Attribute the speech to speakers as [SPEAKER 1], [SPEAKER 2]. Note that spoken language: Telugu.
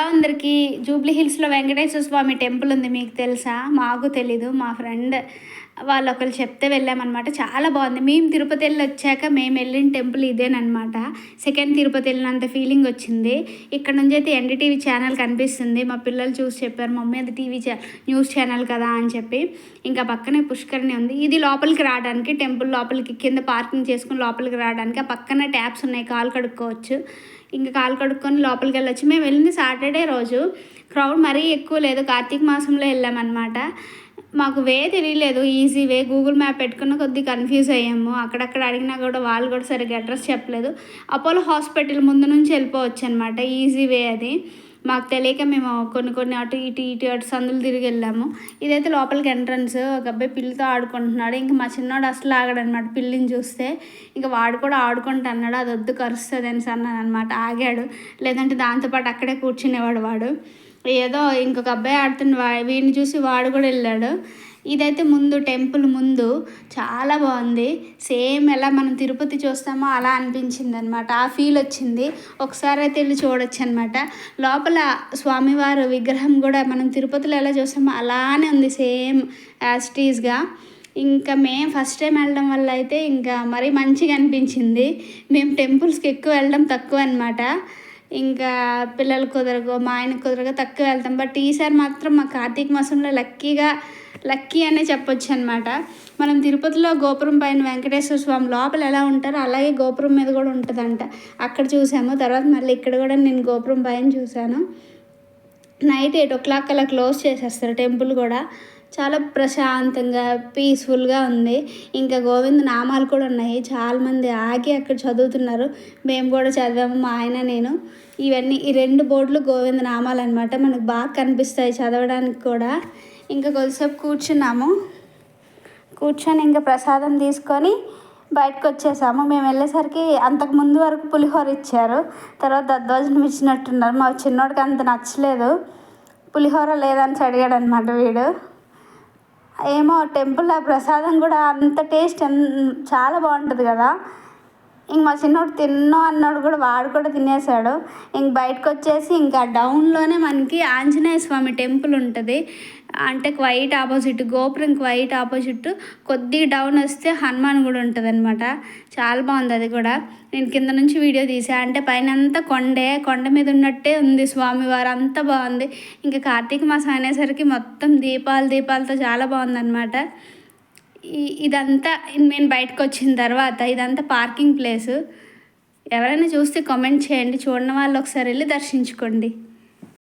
[SPEAKER 1] అందరికీ జూబ్లీ హిల్స్లో వెంకటేశ్వర స్వామి టెంపుల్ ఉంది మీకు తెలుసా? మాకు తెలీదు. మా ఫ్రెండ్ వాళ్ళు ఒకరు చెప్తే వెళ్ళామన్నమాట. చాలా బాగుంది. మేము తిరుపతి వెళ్ళి వచ్చాక మేము వెళ్ళిన టెంపుల్ ఇదేనమాట సెకండ్ తిరుపతి వెళ్ళినంత ఫీలింగ్ వచ్చింది. ఇక్కడ నుంచి అయితే ఎన్డీటీవీ ఛానల్ కనిపిస్తుంది. మా పిల్లలు చూసి చెప్పారు మమ్మీ అది టీవీ ఛా న్యూస్ ఛానల్ కదా అని చెప్పి. ఇంకా పక్కనే పుష్కరిణి ఉంది. ఇది లోపలికి రావడానికి టెంపుల్ లోపలికి కింద పార్కింగ్ చేసుకుని లోపలికి రావడానికి ఆ పక్కన ట్యాప్స్ ఉన్నాయి కాలు కడుక్కోవచ్చు. ఇంకా కాలు కడుక్కొని లోపలికి వెళ్ళొచ్చు మేము వెళ్ళింది సాటర్డే రోజు. క్రౌడ్ మరీ ఎక్కువ లేదు. కార్తీక మాసంలో వెళ్ళామన్నమాట. మాకు వే తెలియలేదు. Easy way. గూగుల్ మ్యాప్ పెట్టుకున్న కొద్ది కన్ఫ్యూజ్ అయ్యాము. అక్కడక్కడ అడిగినా కూడా వాళ్ళు కూడా సరిగ్గా అడ్రస్ చెప్పలేదు. అపోలో హాస్పిటల్ ముందు నుంచి వెళ్ళిపోవచ్చు అనమాట ఈజీ వే అది. మాకు తెలియక మేము కొన్ని కొన్ని అటు ఇటు ఇటు అటు సందులు తిరిగి వెళ్ళాము. ఇదైతే లోపలికి ఎంట్రన్స్ ఒక అబ్బాయి పిల్లితో ఆడుకుంటున్నాడు. ఇంకా మా చిన్నోడు అసలు ఆగాడనమాట పిల్లిని చూస్తే. ఇంకా వాడు కూడా ఆడుకుంటా అన్నాడు అది వద్దు కరుస్తుంది అని అన్నాను అనమాట. ఆగాడు. లేదంటే దాంతోపాటు అక్కడే కూర్చునేవాడు వాడు. ఏదో ఇంకొక అబ్బాయి ఆడుతున్న వీడిని చూసి వాడు కూడా వెళ్ళాడు. ఇదైతే ముందు టెంపుల్ ముందు చాలా బాగుంది. సేమ్ ఎలా మనం తిరుపతి చూస్తామో అలా అనిపించింది అనమాట ఆ ఫీల్ వచ్చింది. ఒకసారి అయితే వెళ్ళి చూడొచ్చు అనమాట లోపల స్వామివారు విగ్రహం కూడా మనం తిరుపతిలో ఎలా చూస్తామో అలానే ఉంది సేమ్ యాస్టీస్గా ఇంకా మేము ఫస్ట్ టైం వెళ్ళడం వల్ల అయితే ఇంకా మరీ మంచిగా అనిపించింది. మేము టెంపుల్స్కి ఎక్కువ వెళ్ళడం తక్కువ అనమాట ఇంకా పిల్లలు కుదరగో మా ఆయన కుదరగా తక్కువ వెళ్తాం. బట్ ఈసారి మాత్రం మా కార్తీక మాసంలో లక్కీగా లక్కీ అనే చెప్పొచ్చు అనమాట మనం తిరుపతిలో గోపురం పైన వెంకటేశ్వర స్వామి లోపల ఎలా ఉంటారో అలాగే గోపురం మీద కూడా ఉంటుందంట. అక్కడ చూసాము. తర్వాత మళ్ళీ ఇక్కడ కూడా నేను గోపురం పైన చూశాను. నైట్ ఎయిట్ ఓ క్లాక్ అలా క్లోజ్ చేసేస్తారు టెంపుల్ కూడా. చాలా ప్రశాంతంగా పీస్ఫుల్గా ఉంది. ఇంకా గోవింద నామాలు కూడా ఉన్నాయి. చాలామంది ఆగి అక్కడ చదువుతున్నారు. మేము కూడా చదివాము మా ఆయన నేను. ఇవన్నీ ఈ రెండు బోర్డులు గోవింద నామాలు అనమాట మనకు బాగా కనిపిస్తాయి చదవడానికి కూడా. ఇంకా కొద్దిసేపు కూర్చున్నాము. కూర్చొని ఇంకా ప్రసాదం తీసుకొని బయటకు వచ్చేసాము. మేము వెళ్ళేసరికి అంతకు ముందు వరకు పులిహోర ఇచ్చారు. తర్వాత దద్దోజనం ఇచ్చినట్టున్నారు. మా చిన్నోడికి అంత నచ్చలేదు. పులిహోర లేదని అడిగాడు అనమాట వీడు. ఏమో టెంపుల్లో ప్రసాదం కూడా అంత టేస్ట్ చాలా బాగుంటుంది కదా. ఇంక మా చిన్నోడు తిన్నో అన్నాడు కూడా వాడు కూడా తినేసాడు ఇంక బయటకు వచ్చేసి ఇంకా డౌన్లోనే మనకి ఆంజనేయ స్వామి టెంపుల్ ఉంటుంది. అంటే క్వైట్ ఆపోజిట్ గోపురం క్వైట్ ఆపోజిట్ కొద్దిగా డౌన్ వస్తే హనుమాన్ కూడా ఉంటుంది అనమాట చాలా బాగుంది అది కూడా. నేను కింద నుంచి వీడియో తీసా. అంటే పైన అంతా కొండే కొండ మీద ఉన్నట్టే ఉంది స్వామివారు. అంతా బాగుంది. ఇంకా కార్తీక మాసం అనేసరికి మొత్తం దీపాలు దీపాలతో చాలా బాగుందన్నమాట. ఇదంతా నేను బయటకు వచ్చిన తర్వాత ఇదంతా పార్కింగ్ ప్లేసు. ఎవరైనా చూస్తే కామెంట్ చేయండి. చూడని వాళ్ళు ఒకసారి వెళ్ళి దర్శించుకోండి.